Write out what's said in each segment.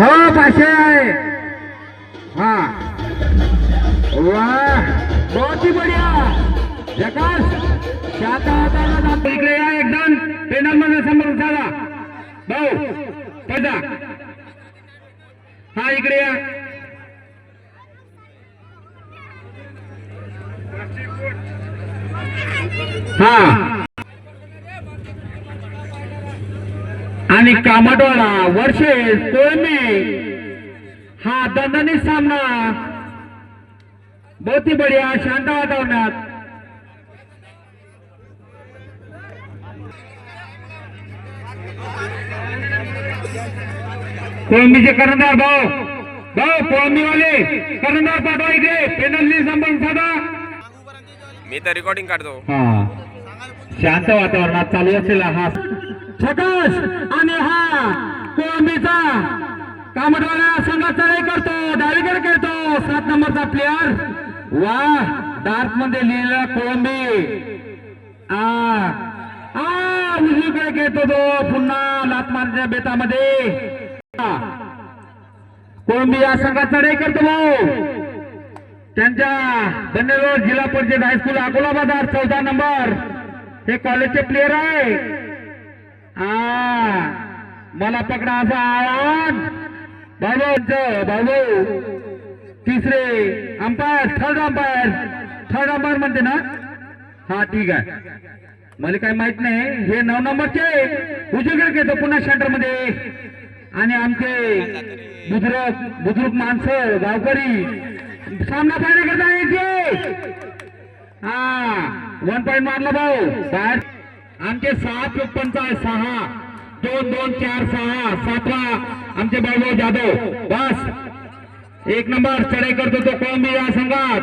हो पाचशे आहे. हा. वा. बहुत ही बढ़िया. जकास. शाता हाताला दाब- इकडे या एकदम. पेनलमध्ये समोर झाला भाऊ पदा हा इकडे या. हा. आणि कामटवाडा वर्षे कोळमे हा दणदणीत सामना. बहुत ही बढिया शांत वातावरणात. कोळंबीचे कर्णधार भाऊ. भाऊ कोळंबीवाले कर्णधार पाठवा इकडे. पेनल्टी संबंध साधा. मी तर रेकॉर्डिंग काढतो. हा. शांत वातावरणात चालू असलेला हा छकाश आणि हा कोळंबीचा कामटवाला संघाचा करतो डावीकडे खेळतो. सात नंबरचा प्लेअर वा डार्कमध्ये लिहिलेला कोळंबी. आ आ उजवीकडे खेळतो तो. पुन्हा लात मारण्याच्या बेतामध्ये. कोळंबी या संघात रे करतो भाऊ. त्यांच्या बन्नेरोड जिल्हा परिषद हायस्कूल अकोलाबाजार चौदा नंबर. हे कॉलेजचे प्लेअर आहे मला पकडा असा आव्हान भाऊ भाऊ तिसरे umpire third umpire third umpire म्हणते ना? हा ठीक आहे. मला काही माहीत नाही. हे नऊ नंबरचे. उजवीकडे घेतो पुन्हा सेंटरमध्ये आणि आमचे बुजुर्ग बुजुर्ग माणसं गावकरी. सामना पाहण्याकरता यायचे. हा वन पॉईंट मारला भाऊ. बाहेर आमचे सहा चोपन्न आहे सहा. दोन दोन चार सहा. सातवा आमचे भाऊ जाधव. बस. एक नंबर चढाई करतो तो कोळंबी या संघात.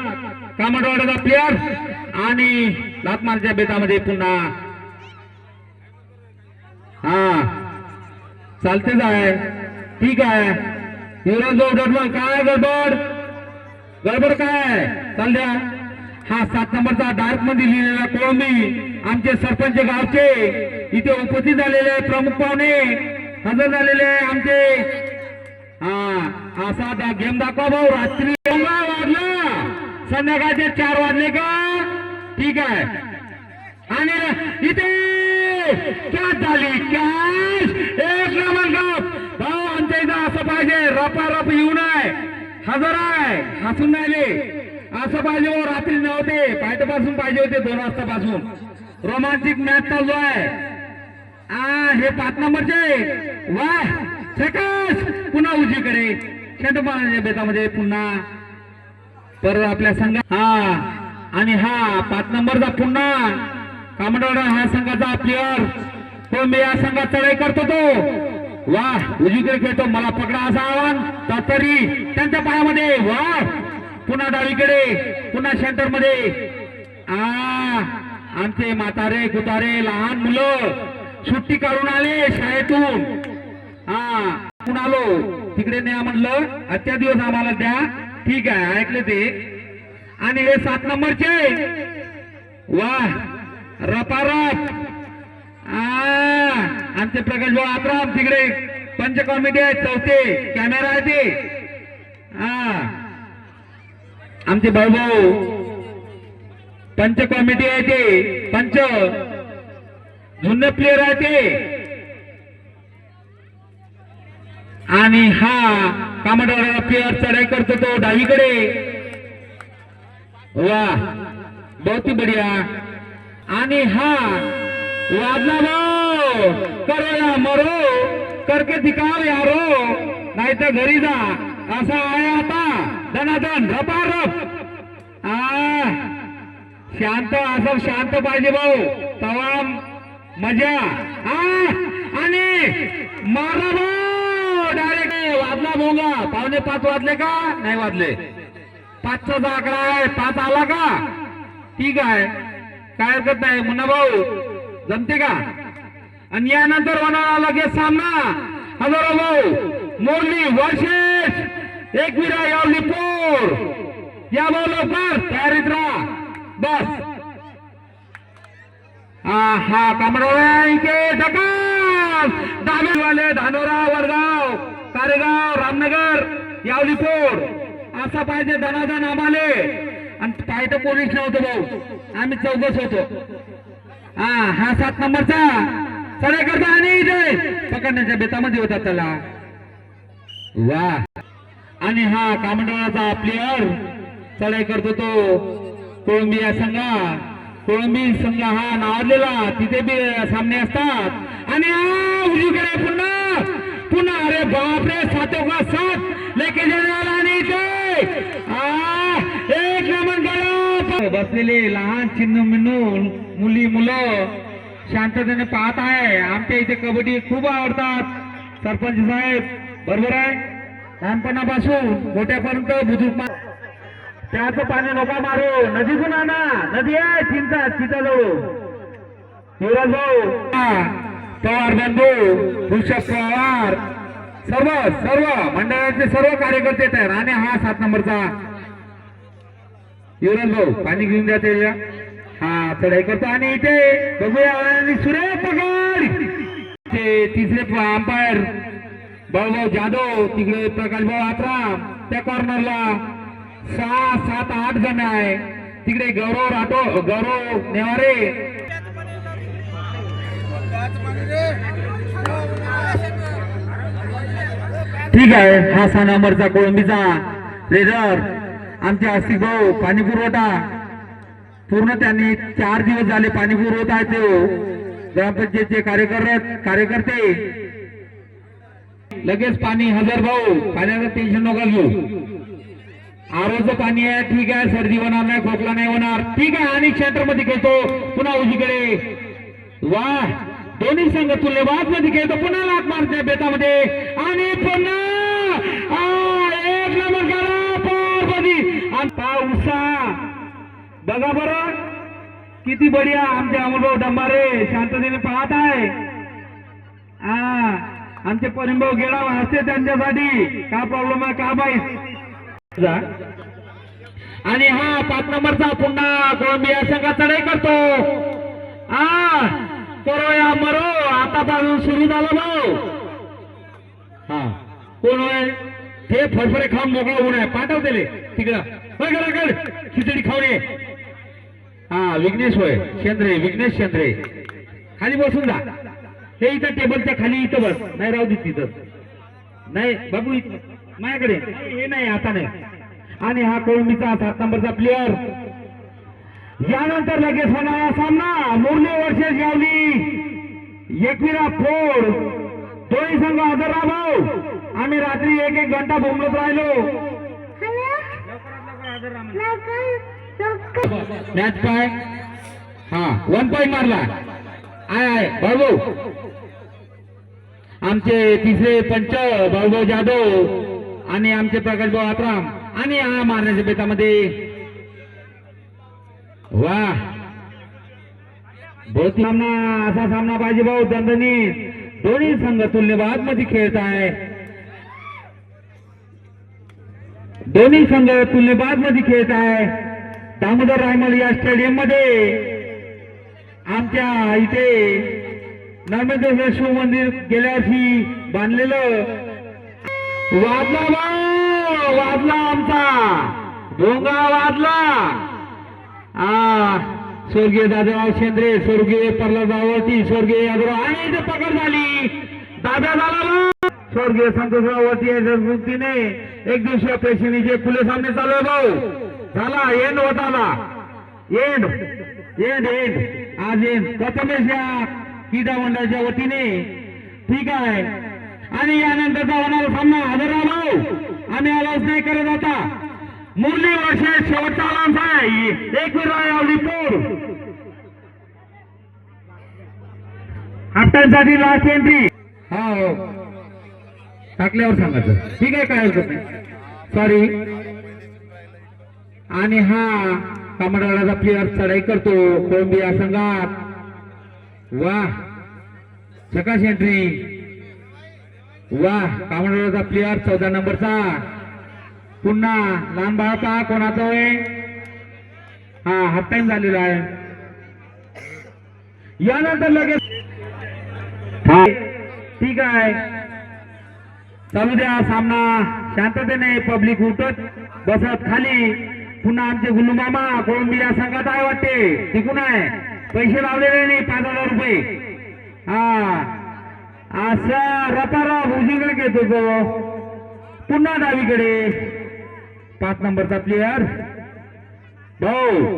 कामडवाड्याचा प्लेअर आणि लातमारच्या बेतामध्ये पुन्हा. हा. चालतेच आहे ठीक आहे. युवराज गडबड काय गडबड? गडबड काय? चाल द्या हा सात नंबरचा डार्कमध्ये लिहिलेला कोळंबी आमचे सरपंच गावचे. इथे उपस्थित झालेले प्रमुख पाहुणे हजर झालेले आमचे. हा असा दा- गेम दाखवा भाऊ रात्री वाजला. संध्याकाळचे चार वाजले का? ठीक आहे. आणि इथे कॅच झाली कॅच. एक क्रमांक भाऊ आमच्या इथं असं पाहिजे रपा रप येऊ नये. हजर आहे हसून राहिले. असं पाहिजे हो रात्री नव्हते. पहाटेपासून पाहिजे होते दोन वाजतापासून. रोमांचिक मॅच चालू आहे. आ हे पाच नंबरचे. वा सेकस पुन्हा उजीकडे शेंडपाण्याच्या बेतामध्ये पुन्हा परत आपल्या संघ हा आणि हा पाच नंबरचा पुन्हा. कामडवाडा हा संघाचा प्लेअर तो मी या संघात चढाई करतो तो. वा उजीकडे खेळतो. मला पकडा असं आव्हान. तरी त्यांच्या पायामध्ये. वा पुन्हा डावीकडे पुन्हा सेंटरमध्ये आ आमचे म्हातारे कुतारे लहान मुलं सुट्टी काढून आले शाळेतून. हा कुण आलो. तिकडे न्या म्हणलं आजच्या दिवस आम्हाला द्या. ठीक आहे ऐकले ते. आणि हे सात नंबरचे. वा रपारप. आ, आमचे प्रकाश भाऊ आत्राम तिकडे. पंच कॉमेडी आहेत चौथे. कॅमेरा आहे ते. हा आमचे भाऊ भाऊ पंच कॉमिटी आहे ते पंच जुन्ने प्लेअर आहे ते. आणि हा कामडवाडा प्लेअर चढाई करतो तो डावीकडे. वा बहुत ही बढिया. आणि हा वाजला भाऊ करो मरो करके दिखाव यारो नाही तर घरी जा. असा आहे आता. धनाधन रपारप आ शांत असं शांत पाहिजे भाऊ. तवा मजा. आणि मारा भाऊ डायरेक्ट वाजला भोंगा. पावणे पाच वाजले का? नाही वाजले. पाचचा आकडा आहे पाच आला का? ठीक आहे. काय हरकत नाही. मुन्ना भाऊ जमते का? आणि यानंतर होणार लगेच सामना. हजारो भाऊ मोरली वर्षे. एक विरा यावली पोर या भाऊ लवकर तयारीत राहा बस हा हा डकास. ढकाल धानोरा वडगाव कारेगाव रामनगर यावली पोर असा पाहिजे दनादन आम्हाले. आणि पाहिजे पोलीस नव्हतं भाऊ. आम्ही चौकस होतो. हा हा सात नंबरचा. चढाई करता आणि इथे. पकडण्याच्या बेतामध्ये होता त्याला. वा. आणि हा कामंडळाचा प्लेअर चढाई करतो तो कोळंबिया संघा कोळंबी संघ हा नावाजलेला तिथे बी सामने असतात. आणि उजवीकडे पुन्हा पुन्हा अरे बापरे सातो का सात लेके आणि इथे आ, एक बसलेले लहान चिन्ह मिन्नू मुली मुलं शांततेने पाहत आहे. आमच्या इथे कबड्डी खूप आवडतात. सरपंच साहेब बरोबर आहे? लहानपणापासून मोठ्यापर्यंत बुजुर्ग त्याचं पाणी नका मारू. नदीतून आणा. नदी आहे चिंता चिंता जाऊ युवराज भाऊ पवार बंधू ऋषभ पवार सर्व सर्व मंडळाचे सर्व कार्यकर्ते तयार आणि हा सात नंबरचा युवराज भाऊ पाणी घेऊन द्या ते हा चढाई करतो. आणि इथे बघूया आणि सुरेश पगार. ते तिसरे अंपायर भाऊभाऊ जाधव तिकडे प्रकाश भाऊ आत्राम त्या कॉर्नरला सहा सात आठ जण आहे. तिकडे गौरव राठो गौरव नेवारे. ठीक आहे हा सहा नंबरचा कोळंबीचा रेडर आमचे आस्तिक भाऊ पाणी पुरवठा. पूर्ण त्यांनी चार दिवस झाले पाणी पुरवत आहे ते. ग्रामपंचायतचे कार्यकर कार्यकर्ते. लगेच पाणी हजर भाऊ पाण्याचं टेन्शन नका घेऊ. आरोग्य पाणी आहे ठीक आहे सर्दी होणार नाही खोकला नाही होणार. ठीक आहे आणि सेंटरमध्ये खेळतो. पुन्हा उजीकडे वा दोन्ही संघ तुल्यबादमध्ये खेळतो. पुन्हा लाट मारते बेतामध्ये. आणि पुन्हा एक नंबर करा पारपदी. आणि पावसा बघा बरं किती बढिया आमचे अमोलभाऊ डंबारे शांततेने पाहत आहे. हा आमचे परिभाऊ गेला असते त्यांच्यासाठी का प्रॉब्लेम आहे का बाई? आणि हा पाच नंबरचा पुन्हा कोलंबिया संघाचा चढाई करतो. आ करो या मरो आतापासून सुरू झालं भाऊ. हा कोण होय? ते फरफरे खाऊन मोकळा होऊन आहे. पाठव दिले तिकडं. होय कर खिचडी खाऊन ये. हा विघ्नेश होय. शेंद्रे विघ्नेश शेंद्रे. खाली बसून जा. हे इथं टेबलच्या खाली इथं बस. नाही राहू दे तिथं नाही बाबू इथं. माझ्याकडे. नाही, हे नाही आता नाही. आणि हा कोळंबीचा सात नंबरचा प्लेअर यानंतर लगेच होणारा सामना. मुरली वर्षेस गावली एकविरा फोड दोन्ही संघ हजर राहा भाऊ आम्ही रात्री एक एक घंटा बोंबलत राहिलो. मॅच पाय. हा वन पॉईंट मारला. आय भाऊ आमचे तिसरे पंच भाऊभाऊ जाधव आणि आमचे प्रकाश भाऊ आत्राम आणि हा मारण्याच्या बेतामध्ये वा. बहुत सामना असा सामना पाहिजे भाऊ दंदनी दोन्ही संघ तुल्यबादमध्ये खेळत आहे दोन्ही संघ तुल्यबादमध्ये खेळत आहे दामोदर रायमल या स्टेडियममध्ये. आमच्या इथे नर्मदेश्वर शिव मंदिर गेल्या वर्षी बांधलेलं वाजला भाऊ वाजला आमचा. भोंगा वाजला. आ स्वर्गीय दादाराव शेंद्रे स्वर्गीय प्रल्हादरावती स्वर्गीय यादवराव आणि इथे पकड झाली. दादा झाला ना स्वर्गीय संतोषरावती यांच्या स्मृतीने एक दिवसीय प्रेक्षणीचे खुले सामने चालू आहे भाऊ. झाला एंड होत आला. एंड एंड एंड आज एंड प्रथमेश या क्रीडा मंडळाच्या वतीने. ठीक आहे. आणि यानंतरचा होणारा सामना. हजर भाऊ. आम्ही आवाज नाही करत आता. मुरली वर्षे शेवटचा लांब आहे. एक आवली पूर हप्त्यांसाठी लास्ट एंट्री हा. हो टाकल्यावर सांगायचं. ठीक आहे काय हरकत नाही. सॉरी आणि हा कमराडाचा प्लेअर चढाई करतो. कोलंबिया संघात. वा सकाश एंट्री वा कामराडाचा प्लेअर चौदा नंबरचा. पुन्हा लहान बाळाचा कोणाचा होय हा हाफ टाइम झालेला आहे. यानंतर लगेच ठीक आहे. चालू द्या सामना. शांततेने पब्लिक उठत बसत खाली. पुन्हा आमचे गुल्लू मामा संघात आहे वाटते. तिकून आहे. पैसे लावलेले नाही पाच हजार रुपये. हा. असं रताराव उजीकडे घेतो तो. पुन्हा डावीकडे. पाच नंबरचा प्लेयर भाऊ.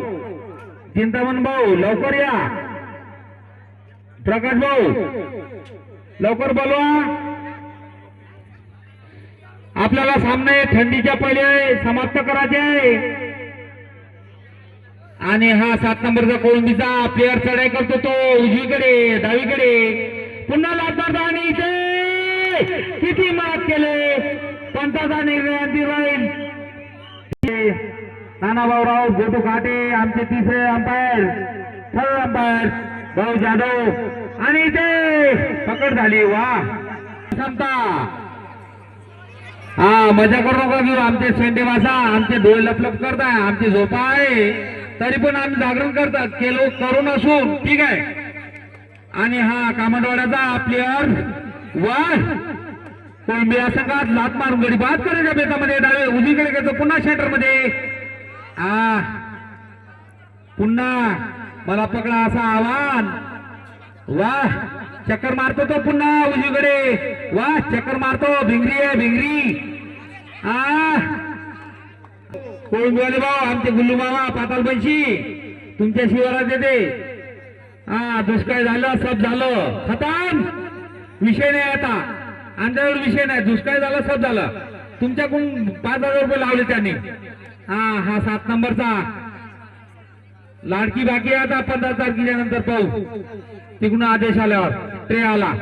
चिंतामण भाऊ लवकर या. प्रकाश भाऊ. लवकर बोलवा. आपल्याला सामने थंडीच्या पहिले समाप्त करायचे आहे. आणि हा सात नंबरचा कोळंबीचा प्लेअर चढाई करतो तो उजवीकडे डावीकडे. पुन्हा लाभदार आणि इथे. किती मात केले. पंचाचा निर्णय राहील नानाभाऊराव गोटू घाटे आमचे तिसरे अंपायर थर्ड अंपायर भाऊ जाधव. आणि इथे पकड झाली. वा. क्षमता हा मजा करू नका घेऊ आमचे सेंडे वासा आमचे डोळे लपलप करताय. आमची झोपा आहे. तरी पण आम्ही जागरण करतात. केलो करून असून ठीक आहे? आणि हा कामडवाड्याचा प्लेअर वा कोलंबिया संघात लात मारून गडी बाद करायच्या बेतामध्ये. डावे उजवीकडे घेतो पुन्हा सेंटरमध्ये आ पुन्हा मला पकडा असा आव्हान. वा चक्कर मारतो तो पुन्हा उजवीकडे. वा चक्कर मारतो. भिंगरी आहे भिंगरी. आ कोण बोले भाऊ आमचे गुल्लू मामा पाताल तुमच्या शिवारात येते. हा दुष्काळ झालं सब झालं. खतम. विषय नाही आता. आमच्यावर विषय नाही. दुष्काळ झाला सब झालं. तुमच्याकडून पाच हजार रुपये लावले त्यांनी. हा हा सात नंबरचा. लाडकी बाकी आहे आता पंधरा तारखेच्या नंतर पाहू. तिकडून आदेश आल्यावर. ट्रे आला.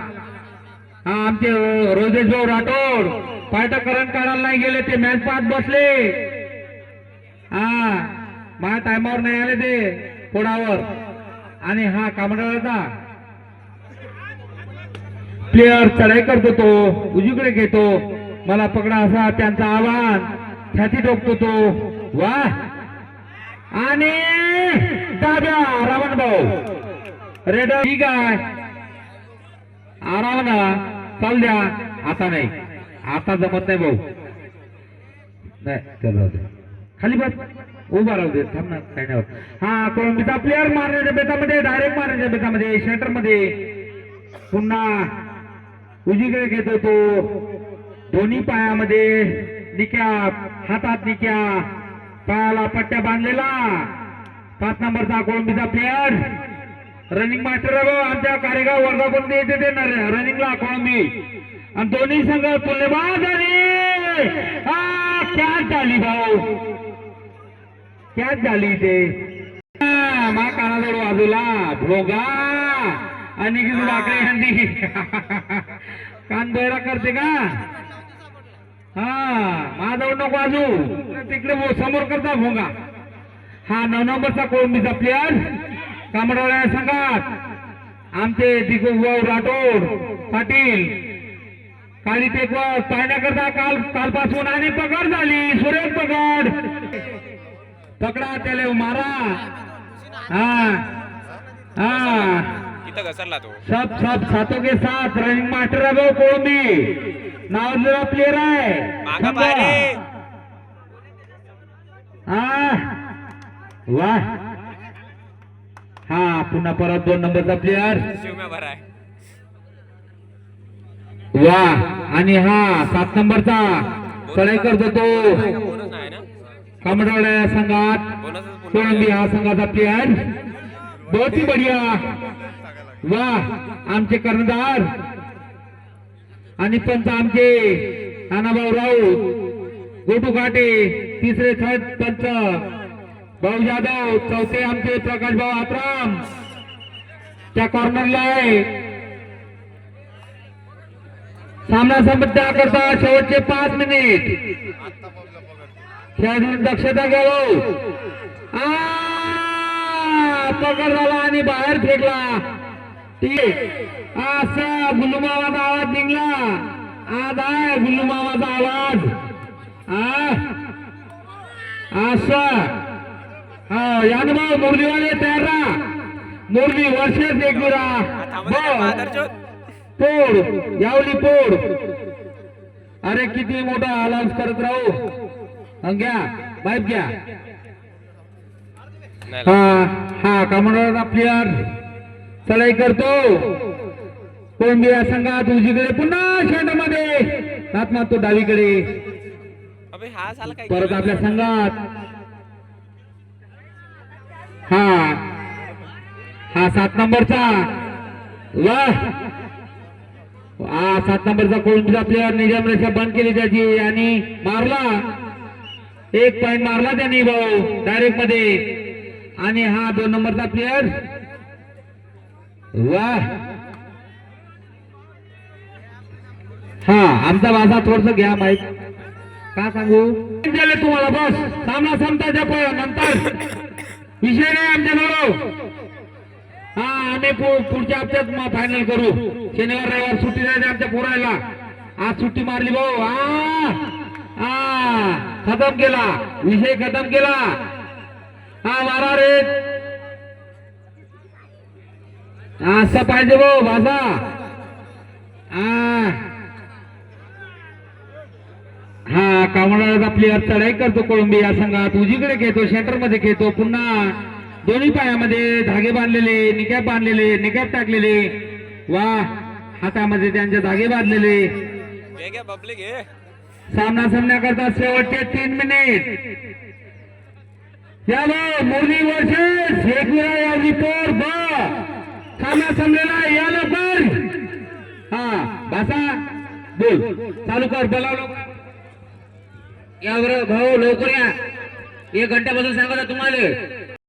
हा आमचे रोजेश भाऊ राठोड. पायटा करंट काढायला नाही गेले ते मॅच पाहत बसले. हा. माझ्या टायमावर नाही आले ते फोडावर आणि हा कामडाचा प्लेअर चढाई करतो तो उजीकडे घेतो. मला पकडा असा त्यांचा आव्हान. छाती टोकतो तो वा. आणि डाव्या रावण भाऊ. रेड ठीक आहे. आराम ना चाल द्या. आता नाही. आता जमत नाही भाऊ. नाही चल राहू खाली बस उभा राहू दे थांब काही नाही हा कोळंबीचा प्लेअर मारण्याच्या बेतामध्ये डायरेक्ट मारण्याच्या बेतामध्ये शटरमध्ये. पुन्हा उजीकडे घेतो तो. दोन्ही पायामध्ये निक्या हातात निक्या. पायाला पट्ट्या बांधलेला. पाच नंबरचा कोळंबीचा प्लेअर रनिंग मास्टर भाऊ आमच्या कार्यगाव वर्गाकडून येते ते रनिंगला कोळंबी. आणि दोन्ही संघ तुल्यबाज आणि हा कॅच झाली भाऊ कॅच झाली ते. मा कानाजवळ बाजूला. भोगा. आणि किती लाकडे हंडी कान बैरा करते का? हा माझ्याजवळ नको बाजू तिकडे समोर करता भोंगा. हा नऊ नंबरचा कोळंबीचा प्लेअर कामडवाड्या संघात आमचे दिगुभाऊ राठोड पाटील. काळी टेकवर पाहण्याकरता काल कालपासून आणि पकड झाली. सुरेख पकड पकडा त्याला मारा. हा. हा. इथं घसरला तो. सब सब सातों के साथ रनिंग मास्टर है वो कोळंबी नावाजलेला प्लेअर आहे. हा. वा. हा पुन्हा परत दोन नंबरचा प्लेअर वा. आणि हा सात नंबरचा. चढाई करतो तो. कामडवाड्या संघात कोळंबी हा संघाचा प्लेअर बहुत ही बढ़िया. वा आमचे कर्णधार. आणि पंच आमचे नानाभाऊ राऊत. गोटू घाटे तिसरे थर्ड पंच भाऊ जाधव चौथे आमचे प्रकाश भाऊ आत्राम. त्या कॉर्नरला आहे. सामना संबद्ध करता शेवटचे पाच मिनिट. खेळाडूंनी दक्षता घ्यावं. आ, पकड झाला आणि बाहेर फेकला. ठीक असा गुल्लू मामाचा आवाज निघला. आज आहे गुल्लू मामाचा आवाज. आ असा हा यान भाऊ मुरलीवाले तयार राहा. मुरली वर्षेच एक थांबा बरं. माधरचोद पोड यावली पोड अरे किती मोठा अलाउन्स करत राहू. घ्या बाईप घ्या हा हा कमांडर प्लेअर चढाई करतो कोलंबिया संघात उजवीकडे पुन्हा शेंडामध्ये हात मारतो डावीकडे हा परत आपल्या संघात हा हा सात नंबरचा वा हा सात नंबरचा कोलंबिया प्लेअर निजाम रेषा बंद केली त्याची आणि मारला एक पॉइंट मारला त्यांनी भाऊ डायरेक्टमध्ये. आणि हा दोन नंबरचा प्लेअर वा हा आमचा भाषा थोडस घ्या माहीत का सांगू? झाले तुम्हाला बस सामना संपताच्या प- नंतर. विषय नाही आमच्या बरोबर हा आम्ही पुढच्या हप्त्यात फायनल करू. शनिवार रविवार सुट्टी नाही आमच्या पोरायला. आज सुट्टी मारली भाऊ. हा हा खतम केला. विषय खतम केला. हा वारा रे. असं पाहिजे भाऊ भाषा. हा. हा आपली चढाई करतो कोळंबिया संघात. उजीकडे खेळतो सेंटरमध्ये खेळतो. पुन्हा दोन्ही पायामध्ये धागे बांधलेले निकॅप बांधलेले निकॅप टाकलेले. वा हातामध्ये त्यांचे धागे बांधलेले. पब्लिक सामना सामन्याकरता शेवटचे तीन मिनिट. यालो मुरली वर्षेस एकविरा या रिपोर्ट ब. सामना संपलेला या लवकर हा भाषा बोल. चालू कर बोलाव लोक या भाऊ लवकर या. एक घंट्यापासून सांगत तुम्हाला.